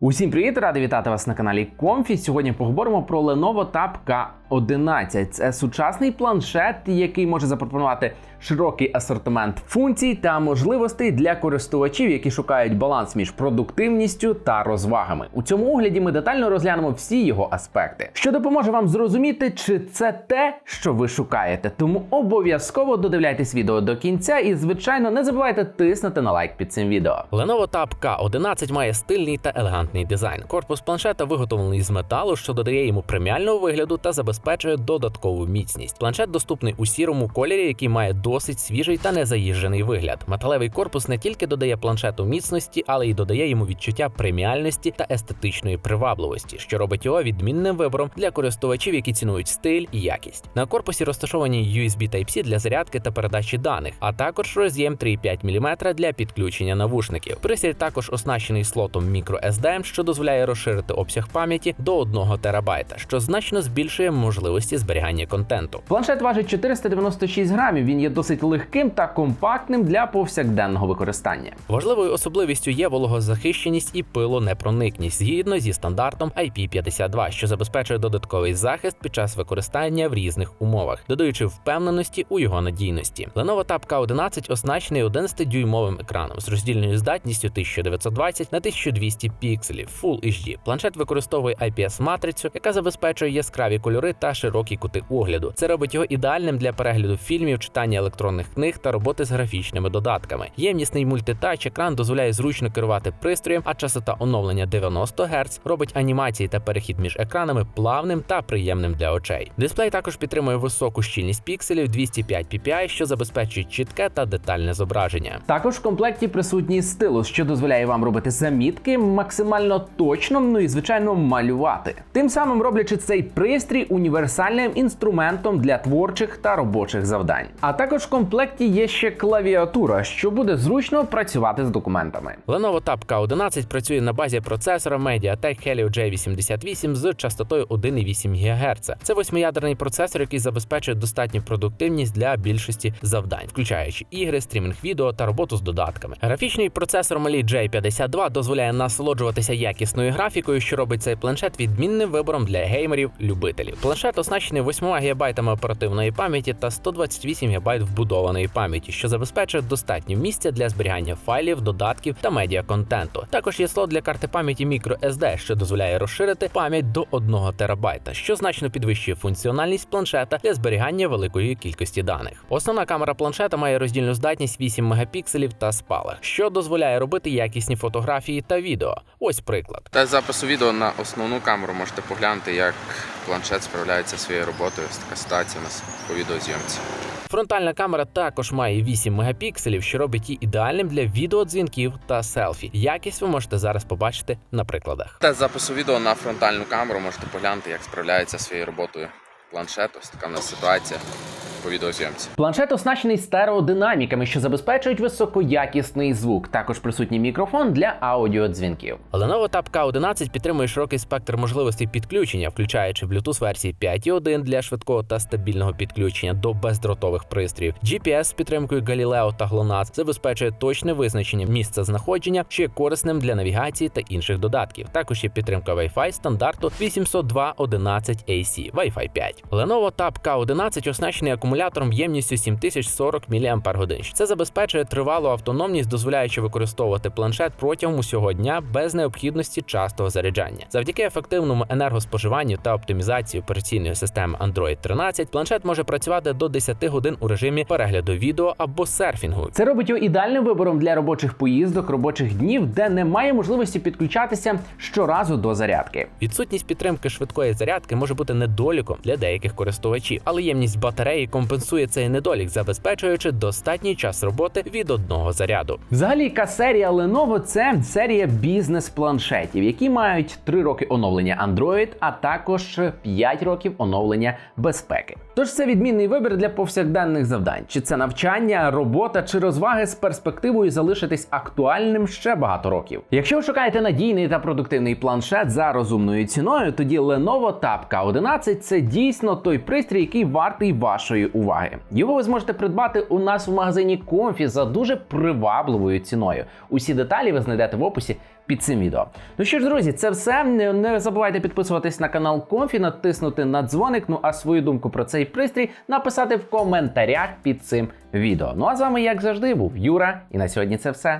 Усім привіт! Радий вітати вас на каналі Комфі. Сьогодні поговоримо про Lenovo Tab K11. Це сучасний планшет, який може запропонувати широкий асортимент функцій та можливостей для користувачів, які шукають баланс між продуктивністю та розвагами. У цьому огляді ми детально розглянемо всі його аспекти, що допоможе вам зрозуміти, чи це те, що ви шукаєте. Тому обов'язково додивляйтесь відео до кінця і, звичайно, не забувайте тиснути на лайк під цим відео. Lenovo Tab K11 має стильний та елегантний дизайн. Корпус планшета виготовлений з металу, що додає йому преміального вигляду та забезпечує додаткову міцність. Планшет доступний у сірому кольорі, який має досить свіжий та незаїжджений вигляд. Металевий корпус не тільки додає планшету міцності, але й додає йому відчуття преміальності та естетичної привабливості, що робить його відмінним вибором для користувачів, які цінують стиль і якість. На корпусі розташовані USB Type-C для зарядки та передачі даних, а також роз'єм 3,5 мм для підключення навушників. Пристрій також оснащений слотом microSD, що дозволяє розширити обсяг пам'яті до 1 терабайта, що значно збільшує можливості зберігання контенту. Планшет важить 496 грамів. Він є досить легким та компактним для повсякденного використання. Важливою особливістю є вологозахищеність і пилонепроникність згідно зі стандартом IP52, що забезпечує додатковий захист під час використання в різних умовах, додаючи впевненості у його надійності. Lenovo Tab K11 оснащений 11-дюймовим екраном з роздільною здатністю 1920 на 1200 пікселів Full HD. Планшет використовує IPS-матрицю, яка забезпечує яскраві кольори та широкі кути огляду. Це робить його ідеальним для перегляду фільмів, читання електронних книг та роботи з графічними додатками. Ємнісний мультитач екран дозволяє зручно керувати пристроєм, а частота оновлення 90 Гц робить анімації та перехід між екранами плавним та приємним для очей. Дисплей також підтримує високу щільність пікселів 205 ppi, що забезпечує чітке та детальне зображення. Також в комплекті присутній стилус, що дозволяє вам робити замітки максимально точно, ну і звичайно малювати. Тим самим роблячи цей пристрій універсальним інструментом для творчих та робочих завдань. А також в комплекті є ще клавіатура, що буде зручно працювати з документами. Lenovo Tab K11 працює на базі процесора MediaTek Helio J88 з частотою 1,8 ГГц. Це восьмиядерний процесор, який забезпечує достатню продуктивність для більшості завдань, включаючи ігри, стрімінг відео та роботу з додатками. Графічний процесор Mali J52 дозволяє насолоджуватися якісною графікою, що робить цей планшет відмінним вибором для геймерів-любителів. Планшет оснащений 8 ГБ оперативної пам'яті та 128 ГБ вбудованої пам'яті, що забезпечує достатньо місця для зберігання файлів, додатків та медіаконтенту. Також є слот для карти пам'яті microSD, що дозволяє розширити пам'ять до 1 ТБ, що значно підвищує функціональність планшета для зберігання великої кількості даних. Основна камера планшета має роздільну здатність 8 мегапікселів та спалах, що дозволяє робити якісні фотографії та відео. Ось приклад. Тест запису відео на основну камеру можете поглянути, як планшет справляється своєю роботою. Ось така ситуація у нас по відеозйомці. Фронтальна камера також має 8 мегапікселів, що робить її ідеальним для відеодзвінків та селфі. Якість ви можете зараз побачити на прикладах. Тест запису відео на фронтальну камеру можете поглянути, як справляється своєю роботою планшет. Ось така в нас ситуація по відеозйомці. Планшет оснащений стереодинаміками, що забезпечують високоякісний звук. Також присутній мікрофон для аудіодзвінків. Lenovo Tab K11 підтримує широкий спектр можливостей підключення, включаючи Bluetooth версії 5.1 для швидкого та стабільного підключення до бездротових пристроїв. GPS з підтримкою Galileo та GLONASS забезпечує точне визначення місця знаходження, що є корисним для навігації та інших додатків. Також є підтримка Wi-Fi стандарту 802.11ac Wi-Fi 5. Lenovo Tab K11 оснащений акумулятором ємністю 7040 мАч. Це забезпечує тривалу автономність, дозволяючи використовувати планшет протягом усього дня без необхідності частого заряджання. Завдяки ефективному енергоспоживанню та оптимізації операційної системи Android 13, планшет може працювати до 10 годин у режимі перегляду відео або серфінгу. Це робить його ідеальним вибором для робочих поїздок, робочих днів, де немає можливості підключатися щоразу до зарядки. Відсутність підтримки швидкої зарядки може бути недоліком для деяких користувачів, але ємність батареї компенсує цей недолік, забезпечуючи достатній час роботи від одного заряду. Взагалі, яка серія Lenovo це серія бізнес-планшетів, які мають 3 роки оновлення Android, а також 5 років оновлення безпеки. Тож це відмінний вибір для повсякденних завдань, чи це навчання, робота чи розваги з перспективою залишитись актуальним ще багато років. Якщо ви шукаєте надійний та продуктивний планшет за розумною ціною, тоді Lenovo Tab K11 це дійсно той пристрій, який вартий вашої уваги. Його ви зможете придбати у нас в магазині Comfy за дуже привабливою ціною. Усі деталі ви знайдете в описі під цим відео. Ну що ж, друзі, це все. Не забувайте підписуватись на канал Комфі, натиснути на дзвоник. Ну а свою думку про цей пристрій написати в коментарях під цим відео. Ну а з вами, як завжди, був Юра, і на сьогодні це все.